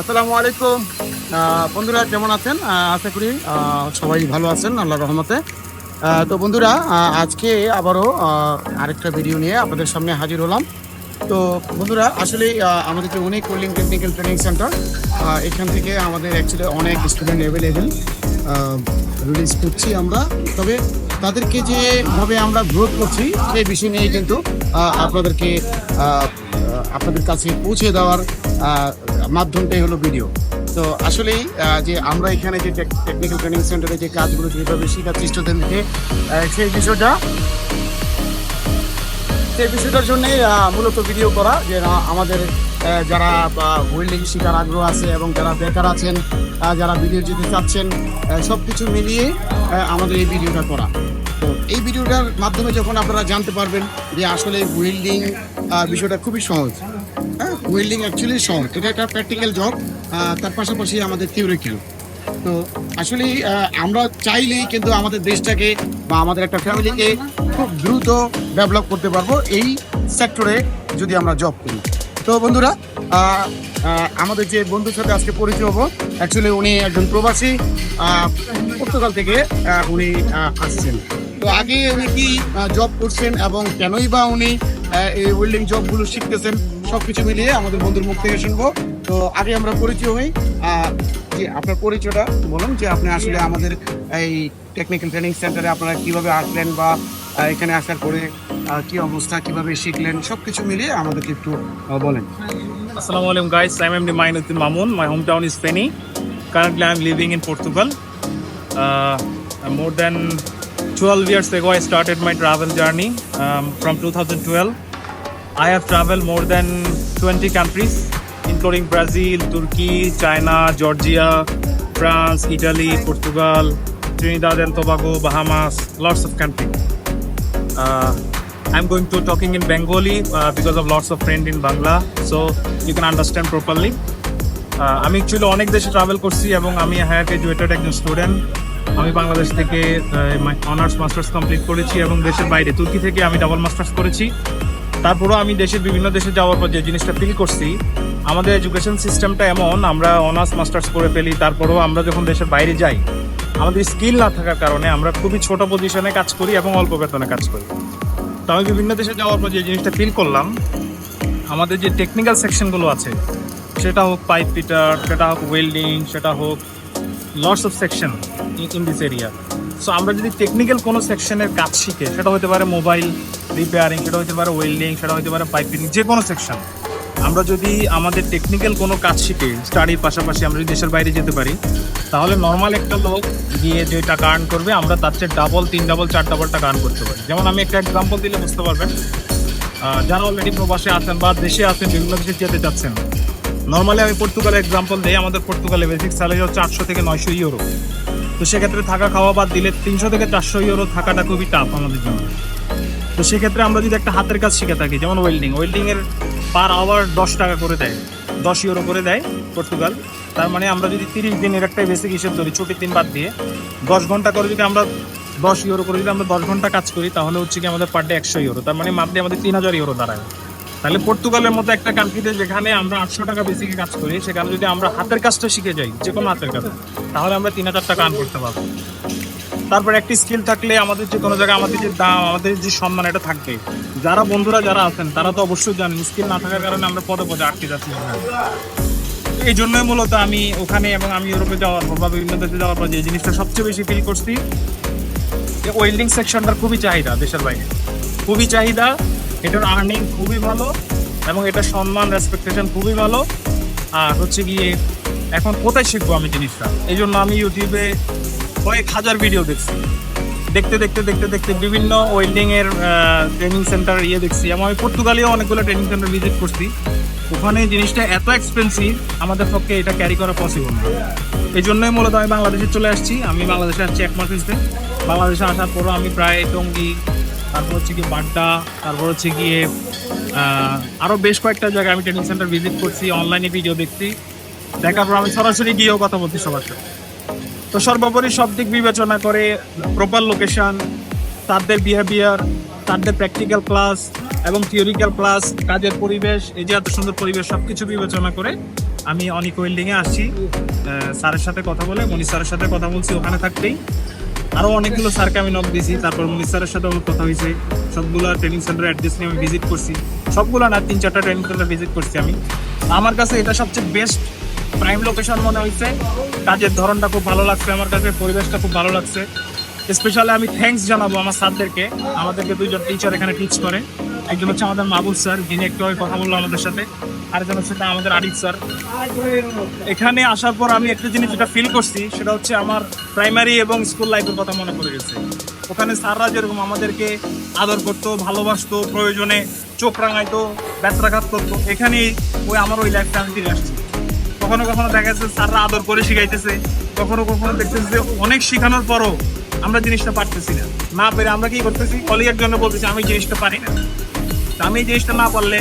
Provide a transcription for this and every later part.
আসসালামু আলাইকুম। বন্ধুরা, কেমন আছেন? আশা করি সবাই ভালো আছেন আল্লাহ রহমতে। তো বন্ধুরা আজকে আবারও আরেকটা ভিডিও নিয়ে আপনাদের সামনে হাজির হলাম। তো বন্ধুরা আসলে আমাদের যে অনেক কোল্ডিং টেকনিক্যাল ট্রেনিং সেন্টার এখান থেকে আমাদের অ্যাকচুয়ালি অনেক স্টুডেন্ট অ্যাভেলেবেল রিলিজ করছি আমরা। তবে তাদেরকে যেভাবে আমরা গ্রোথ করছি, সেই বিষয় নিয়ে কিন্তু আপনাদেরকে আপনাদের কাছে পৌঁছে দেওয়ার মাধ্যমটাই হলো ভিডিও তো আসলেই যে আমরা এখানে যে টেকনিক্যাল ট্রেনিং সেন্টারে যে কাজগুলো যেভাবে শেখাচ্ছি স্টুডেন্টকে সেই বিষয়টা, সেই বিষয়টার জন্যে মূলত ভিডিও করা যে আমাদের যারা ওয়েল্ডিং শেখার আগ্রহ আছে এবং যারা বেকার আছেন যারা ভিডিও যেতে চাচ্ছেন সব কিছু মিলিয়ে আমাদের এই ভিডিওটা করা। তো এই ভিডিওটার মাধ্যমে যখন আপনারা জানতে পারবেন যে আসলে ওয়েল্ডিং বিষয়টা খুবই সহজ। হ্যাঁ ওয়েল্ডিং অ্যাকচুয়ালি সহজ এটা একটা প্র্যাকটিক্যাল জব তার পাশাপাশি আমাদের থিওরিক্যাল তো আসলে আমরা চাইলেই কিন্তু আমাদের দেশটাকে বা আমাদের একটা ফ্যামিলিকে খুব দ্রুত ডেভেলপ করতে পারব এই সেক্টরে যদি আমরা জব করি। তো বন্ধুরা আমাদের যে বন্ধুর সাথে আজকে পরিচয় হব অ্যাকচুয়ালি উনি একজন প্রবাসী পর্তুগাল থেকে উনি আসছেন। তো আগে উনি কি জব করছেন এবং কেনই বা উনি এই ওয়েল্ডিং জবগুলো শিখতেছেন? সব কিছু মিলিয়ে আমাদের বন্ধুর মুখ থেকে শুনব তো আগে আমরা পরিচয় হই জি আপনার পরিচয়টা বলুন যে আপনি আসলে আমাদের এই টেকনিক্যাল ট্রেনিং সেন্টারে আপনারা কীভাবে আসলেন বা এখানে আসার পরে কি অবস্থা কীভাবে শিখলেন সব কিছু মিলিয়ে আমাদেরকে একটু বলেন Assalamu alaikum guys, I'm MD Mainuddin Mamun. My hometown is Feni. Currently I'm living in Portugal. Uh, more than 12 years ago I started my travel journey um, from 2012. I have traveled more than 20 countries including Brazil, Turkey, China, Georgia, France, Italy, Portugal, Trinidad and Tobago, Bahamas, lots of countries. Uh, I'm going to talking in Bengali uh, because of lots of friend in Bangla, so you can understand properly. Uh, আমি actually অনেক দেশে travel করছি এবং আমি higher graduated একজন student আমি বাংলাদেশ থেকে honours masters complete করেছি এবং দেশের বাইরে তুর্কি থেকে আমি ডাবল মাস্টার্স করেছি তারপরও আমি দেশের বিভিন্ন দেশে যাওয়ার পর যে জিনিসটা ফিল করছি, আমাদের এডুকেশন সিস্টেমটা এমন, আমরা অনার্স মাস্টার্স করে ফেলি, তারপরেও আমরা যখন দেশের বাইরে যাই, আমাদের স্কিল না থাকার কারণে আমরা খুবই ছোট পজিশনে কাজ করি এবং অল্প বেতনে কাজ করি। তো আমি বিভিন্ন দেশে যাওয়ার পর যে জিনিসটা ফিল করলাম, আমাদের যে টেকনিক্যাল সেকশনগুলো আছে, সেটা হোক পাইপ ফিটার সেটা হোক ওয়েল্ডিং সেটা হোক lots of section in this area so আমরা যদি টেকনিক্যাল কোনো সেকশনের কাজ শিখে, সেটা হতে পারে মোবাইল রিপেয়ারিং সেটা হতে পারে ওয়েল্ডিং সেটা হতে পারে পাইপ যে কোনো সেকশন আমরা যদি আমাদের টেকনিক্যাল কোনো কাজ শিখে স্টাডির পাশাপাশি আমরা যদি দেশের বাইরে যেতে পারি, তাহলে নর্মাল একটা লোক গিয়ে যে টাকা আর্ন করবে, আমরা তার চেয়ে ডাবল তিন ডাবল চার ডাবল টাকা আর্ন করতে পারি। যেমন আমি একটা এক্সাম্পল দিলে বুঝতে পারবেন যারা অলরেডি প্রবাসে আছেন বা দেশে আছেন, বিভিন্ন দেশে যেতে চাচ্ছেন নর্মালি আমি পর্তুগালের এক্সাম্পল দিই, আমাদের পর্তুগালে বেসিক স্যালারি হচ্ছে আটশো থেকে নয়শো ইউরো তো সেক্ষেত্রে থাকা খাওয়া বাদ দিলে তিনশো থেকে চারশো ইউরো থাকাটা খুবই টাফ আমাদের জন্য। তো সেক্ষেত্রে আমরা যদি একটা হাতের কাজ শিখে থাকি, যেমন ওয়েল্ডিং ওয়েল্ডিংয়ের পার আওয়ার দশ টাকা করে দেয়, দশ ইউরো করে দেয় পর্তুগাল তার মানে আমরা যদি তিরিশ দিনের একটাই বেসিক হিসেব ধরি, ছুটির দিন বাদ দিয়ে, দশ ঘণ্টা করে যদি আমরা দশ ইউরো করে যদি আমরা দশ ঘণ্টা কাজ করি, তাহলে হচ্ছে কি আমাদের পার ডে একশো ইউরো তার মানে মান্থলি আমাদের তিন হাজার ইউরো দাঁড়ায়। তাহলে পর্তুগালের মতো একটা কান্ট্রিতে যেখানে আমরা আটশো টাকা বেসিকে কাজ করি, সেখানে যদি আমরা হাতের কাজটা শিখে যাই, যে কোনো হাতের কাজ, তাহলে আমরা তিন হাজার টাকা আর্ন করতে পারব। তারপর একটি স্কিল থাকলে আমাদের যে কোনো জায়গায় আমাদের যে দাম, আমাদের যে সম্মান, এটা থাকবে। যারা বন্ধুরা যারা আছেন, তারা তো অবশ্যই জানেন স্কিল না থাকার কারণে আমরা পদে পদে আটকে যাচ্ছি। এই জন্যই মূলত আমি ওখানে এবং আমি ইউরোপে যাওয়ার পর বা বিভিন্ন দেশে যাওয়ার পর যে জিনিসটা সবচেয়ে বেশি ফিল করছি, যে ওয়েল্ডিং সেকশনটার খুবই চাহিদা দেশের বাইরে। খুবই চাহিদা এটার আর্নিং খুবই ভালো এবং এটার সম্মান রেসপেক্টেশন খুবই ভালো। আর হচ্ছে গিয়ে এখন কোথায় শিখব আমি জিনিসটা? এই জন্য আমি ইউটিউবে কয়েক হাজার ভিডিও দেখছি। দেখতে দেখতে দেখতে দেখতে বিভিন্ন ওয়েল্ডিংয়ের ট্রেনিং সেন্টার ইয়ে দেখছি। এবং আমি পর্তুগালেও অনেকগুলো ট্রেনিং সেন্টার ভিজিট করছি। ওখানে জিনিসটা এত এক্সপেন্সিভ আমাদের পক্ষে এটা ক্যারি করা পসিবল না। এই জন্যই মূলত আমি বাংলাদেশে চলে আসছি। আমি বাংলাদেশে আসছি এক মাস বাংলাদেশে আসার পরও আমি প্রায় টঙ্গি তারপর হচ্ছে গিয়ে বাড্ডা তারপর হচ্ছে গিয়ে আহ, আরও বেশ কয়েকটা জায়গায় আমি ট্রেনিং সেন্টার ভিজিট করছি অনলাইনে ভিডিও দেখছি। দেখার পর আমি সরাসরি গিয়েও কথা বলছি সবার সাথে। তো সর্বোপরি সব দিক বিবেচনা করে প্রপার লোকেশন তাদের বিহেভিয়ার তাদের প্র্যাকটিক্যাল ক্লাস এবং থিওরিক্যাল ক্লাস কাজের পরিবেশ এই যে এত সুন্দর পরিবেশ সব কিছু বিবেচনা করে আমি অনিক ওয়েল্ডিংয়ে আসছি। স্যারের সাথে কথা বলে মনি স্যারের সাথে কথা বলছি ওখানে থাকতেই। আরও অনেকগুলো স্যারকে আমি নক দিয়েছি, তারপর মনির স্যারের সাথে আমার কথা হয়েছে। সবগুলো ট্রেনিং সেন্টার অ্যাড্রেস নিয়ে আমি ভিজিট করছি। সবগুলো না, তিন চারটা ট্রেনিং সেন্টার ভিজিট করছি আমি। আমার কাছে এটা সবচেয়ে বেস্ট প্রাইম লোকেশন মনে হয়েছে। কাজের ধরনটা খুব ভালো লাগছে আমার কাছে, পরিবেশটা খুব ভালো লাগছে। স্পেশালি আমি থ্যাংকস জানাব আমার স্যারদেরকে। আমাদেরকে দুইজন টিচার এখানে টিচ করে। একজন হচ্ছে আমাদের মাহবুব স্যার, যিনি একটু কথা বলল আমাদের সাথে। আরেকজন হচ্ছে আমাদের আরিফ স্যার। এখানে আসার পর আমি একটা জিনিস যেটা ফিল করছি, সেটা হচ্ছে আমার প্রাইমারি এবং স্কুল লাইফের কথা মনে পড়ে গেছে। ওখানে স্যাররা যেরকম আমাদেরকে আদর করতো, ভালোবাসতো, প্রয়োজনে চোখ রাঙাইতো ব্যত্রাঘাত করতো, এখানেই ওই আমার ওই লাইফটা আমি ফিরে আসছি। কখনো কখনো দেখা যাচ্ছে স্যাররা আদর করে শিখাইতেছে, কখনো কখনো দেখতেছি যে অনেক শেখানোর পরও আমরা জিনিসটা পারতেছি না। না পেরে আমরা কি করতেছি? কলিগের জন্য বলতেছি, আমি জিনিসটা পারি না। আমি এই জিনিসটা না পারলে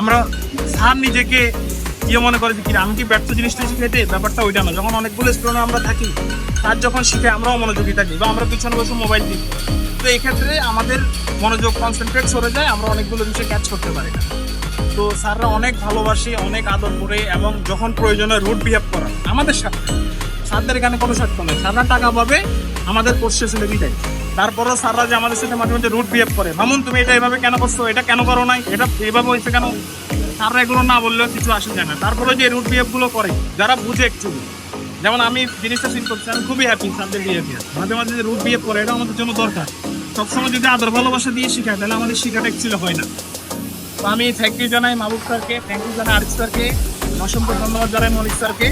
আমরা স্যার নিজেকে ইয়ে মনে করে যে কি আমি কি ব্যর্থ জিনিসটা শিখাইতে ব্যাপারটা ওইটা না। যখন অনেকগুলো স্টুডেন্ট আমরা থাকি তার যখন শিখে আমরাও মনোযোগী থাকি বা আমরা পিছনে বসে মোবাইল দিই তো এই ক্ষেত্রে আমাদের মনোযোগ কনসেন্ট্রেট সরে যায়, আমরা অনেকগুলো বিষয় ক্যাচ করতে পারি না। তো স্যাররা অনেক ভালোবাসে, অনেক আদর করে এবং যখন প্রয়োজনে রুট বিহেভ করা আমাদের সাথে স্যারদের এখানে কোনো স্বার্থ নেই। স্যাররা টাকা পাবে, আমাদের কোর্স শেষে বিদায়। তারপরও স্যাররা যে আমাদের সাথে মাঝে মাঝে রুট বিহেভ করে। মামুন, তুমি এটা এভাবে কেন করছ? এটা কেন করো নাই? এটা এভাবে হয়েছে কেন? স্যাররা এগুলো না বললেও কিছু আসে যায় না। তারপরে যে রুট বিহেভগুলো করে, যারা বুঝে অ্যাকচুয়ালি যেমন আমি জিনিসটা ফিল করছি, আমি খুবই হ্যাপি স্যারদের বিহেভিয়ার মাঝে মাঝে যে রুট বিহেভ করে, এটা আমাদের জন্য দরকার। সবসময় যদি আদর ভালোবাসা দিয়ে শেখায়, তাহলে আমাদের শেখাটা অ্যাকচুয়ালি হয় না। তো আমি থ্যাংক ইউ জানাই মাহবুব স্যারকে থ্যাংক ইউ জানাই আরিফ স্যারকে, অসংখ্য ধন্যবাদ জানাই মনিক স্যারকে।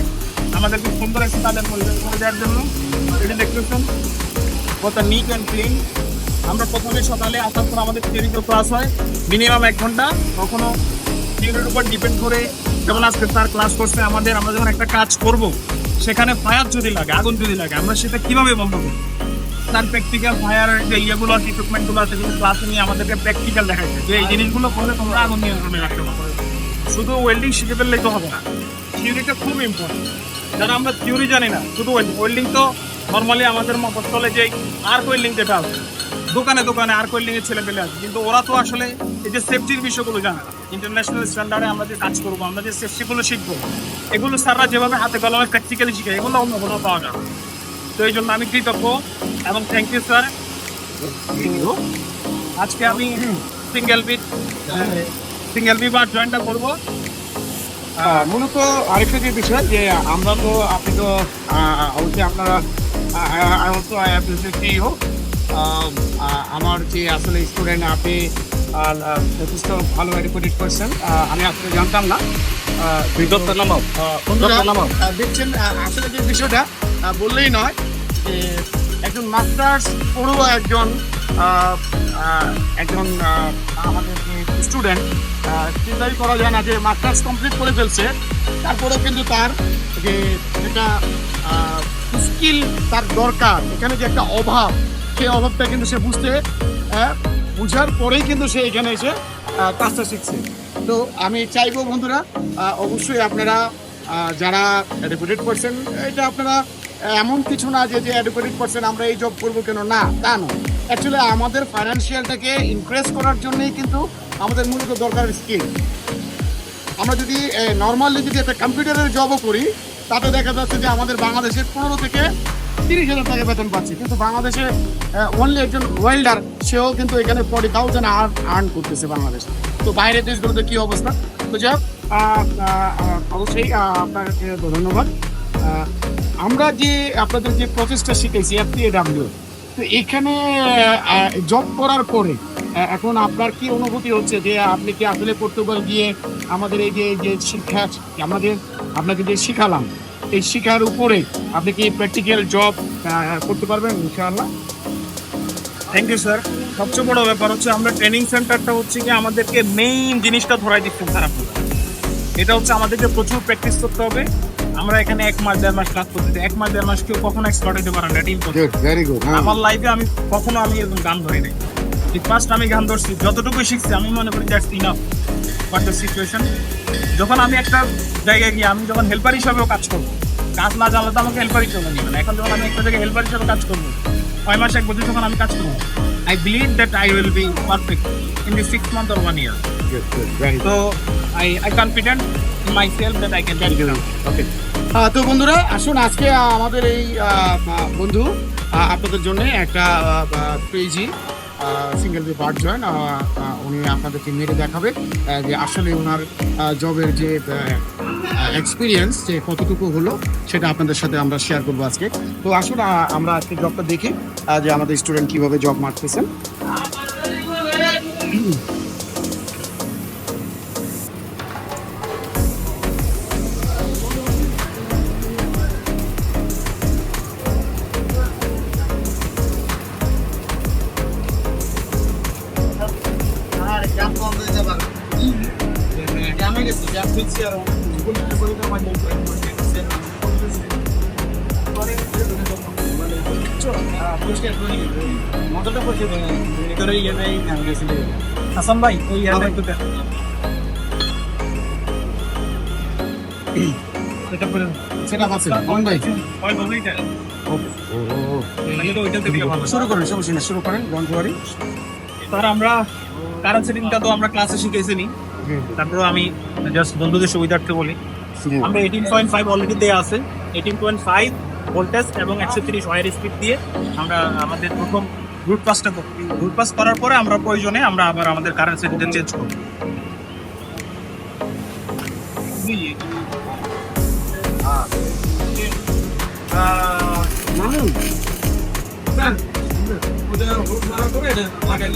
আমাদেরকে সুন্দর একটা তাদের পরিবেশ করে দেওয়ার জন্য। এটি দেখতেছেন। কত নিট অ্যান্ড ক্লিন আমরা প্রথমে সকালে আসার পর আমাদের থিওরিক্যাল ক্লাস হয়। মিনিমাম এক ঘণ্টা। কখনো থিওরির উপর ডিপেন্ড করে যেমন আজকে স্যার ক্লাস করছে আমাদের, আমরা যখন একটা কাজ করব, সেখানে ফায়ার যদি লাগে, আগুন যদি লাগে, আমরা সেটা কীভাবে বন্ধ করব? তার প্র্যাকটিক্যাল ফায়ার যে ইয়েগুলো আছে ইকুইপমেন্টগুলো আছে সেগুলো ক্লাসে নিয়ে আমাদেরকে প্র্যাকটিক্যাল দেখাচ্ছে যে এই জিনিসগুলো করলে তোমরা আগুন নিয়ন্ত্রণে রাখতে পারো। শুধু ওয়েল্ডিং শিখে ফেললেই তো হবে না। থিওরিটা খুব ইম্পর্টেন্ট যারা আমরা থিওরি জানি না, শুধু ওয়েল্ডিং তো নর্মালি আমাদের মফস্তলে যে আর্ক ওয়েল্ডিং যেটা আছে, দোকানে দোকানে আর্ক ওয়েল্ডিং এর ছেলে পেলে আছে। কিন্তু ওরা তো আসলে এই যে সেফটির বিষয়গুলো জানে না। ইন্টারন্যাশনাল স্ট্যান্ডার্ডে আমরা যে কাজ করব, আমরা যে সেফটিগুলো শিখব, এগুলো স্যাররা যেভাবে হাতে কলমে প্র্যাকটিক্যালি শিখে, এগুলো অন্য কোনো পাওয়া যাবে তো এই জন্য আমি কৃতজ্ঞ এবং থ্যাংক ইউ স্যার আজকে আমি single beat single B bar জয়েনটা করব। মূলত আরেকটা যে বিষয়, যে আমরা তো, আপনি তো অবশ্যই আপনারা I also I appreciate you আমার যে আসলে স্টুডেন্ট আপনি যথেষ্ট ভালো এডুকেটেড পারসন আমি আসলে জানতাম না। দেখছেন আসলে যে বিষয়টা বললেই নয় যে একজন মাস্টার্স পড়ুয়া একজন একজন আমাদের যে স্টুডেন্ট চিন্তাই করা যায় না যে মাস্টার্স কমপ্লিট করে ফেলছে। তারপরেও কিন্তু তার যে একটা স্কিল তার দরকার। এখানে যে একটা অভাব, সেই অভাবটা কিন্তু সে বুঝতে বুঝার পরেই কিন্তু সে এখানে এসে কাজটা শিখছে। তো আমি চাইব বন্ধুরা অবশ্যই আপনারা যারা এডুকেটেড পারসন এটা আপনারা এমন কিছু না যে যে এডুকেটেড পারসন আমরা এই জব করব কেন? না, তা নয়। অ্যাকচুয়ালি আমাদের ফাইন্যান্সিয়ালটাকে ইনক্রিজ করার জন্যই কিন্তু আমাদের মূলত দরকার স্কিল আমরা যদি নর্মালি যদি একটা কম্পিউটারের জবও করি তাতে দেখা যাচ্ছে যে আমাদের বাংলাদেশের পনেরো থেকে তিরিশ হাজার টাকা বেতন পাচ্ছি। কিন্তু বাংলাদেশে অনলি একজন ওয়েল্ডার সেও কিন্তু এখানে ফর্টি থাউজেন্ড আর্ন করতেছে বাংলাদেশ। তো বাইরের দেশগুলোতে কী অবস্থা? তো যাই অবশ্যই আপনাকে ধন্যবাদ। আমরা যে, আপনাদের যে প্রচেষ্টা শিখেছি এফ টি ডাব্লিউ তো এখানে জব করার পরে এখন আপনার কি অনুভূতি হচ্ছে যে আপনি কি আসলে পর্তুগাল গিয়ে আমাদের এই যে যে শিক্ষা, আমাদের, আপনাকে যে শিখালাম, এই শিক্ষার উপরে আপনি কি প্র্যাকটিক্যাল জব করতে পারবেন ইনশাআল্লাহ? থ্যাংক ইউ স্যার সবচেয়ে বড় ব্যাপার হচ্ছে আমরা ট্রেনিং সেন্টারটা হচ্ছে কি আমাদেরকে মেইন জিনিসটা ধরাই দিচ্ছে খারাপ এটা হচ্ছে আমাদেরকে প্রচুর প্র্যাকটিস করতে হবে। আমরা এখানে এক মাস দেড় মাস ক্লাস করতে এক মাস দেড় মাস কেউ কখনো এক্সপার্ট হতে পারে না ভেরি গুড আমার লাইফে আমি কখনো আমি এরকম গান ধরি নাই। ফার্স্ট আমি গান ধরছি যতটুকু শিখছি আমি মনে করি that's enough for the situation যখন আমি একটা জায়গায় গিয়ে আমি যখন হেল্পার হিসাবেও কাজ করব কাজ না জানলে তো আমাকে হেল্পার হিসেবে নিবে না। এখন যখন আমি একটা জায়গায় হেল্পার হিসেবে কাজ করব ছয় মাস এক বছর যখন আমি কাজ করব I believe that I will be perfect in the six month or one year very তো I I confident in myself that I can do it. Okay তো বন্ধুরা আসুন আজকে আমাদের এই বন্ধু আপনাদের জন্য একটা পেজি সিঙ্গেল বি পার্ট জয়েন উনি আপনাদেরকে মেরে দেখাবে যে আসলে ওনার জবের যে এক্সপিরিয়েন্স যে কতটুকু হলো সেটা আপনাদের সাথে আমরা শেয়ার করব আজকে। তো আসুন আমরা আজকে জবটা দেখি যে আমাদের স্টুডেন্ট কীভাবে জব মারতেছেন। হাসান ভাই ওই ইয়ারটা একটু দেখ সেটা আছে অন ভাই? ওই বলইটা তাহলে তো ওইটা থেকে ভালো। শুরু করেন সমস্যা নেই শুরু করেন ডোন্ট ওয়ারি স্যার আমরা কারেন্ট সেটিংটা তো আমরা ক্লাসে শিখেছি নি। তারপর আমি জাস্ট বন্ধুদের সুবিধার্থে বলি। আমরা এইটিন পয়েন্ট ফাইভ অলরেডি দেওয়া আছে। এইটিন পয়েন্ট ফাইভ ভোল্টেজ এবং একশো তিরিশ ওয়ার স্পিড দিয়ে আমরা আমাদের প্রথম রুট পাসটা রুট পাস করার পরে আমরা প্রয়োজনে আমরা আবার আমাদের কারেন্ট সেটিংটা চেঞ্জ করব। তোমাকে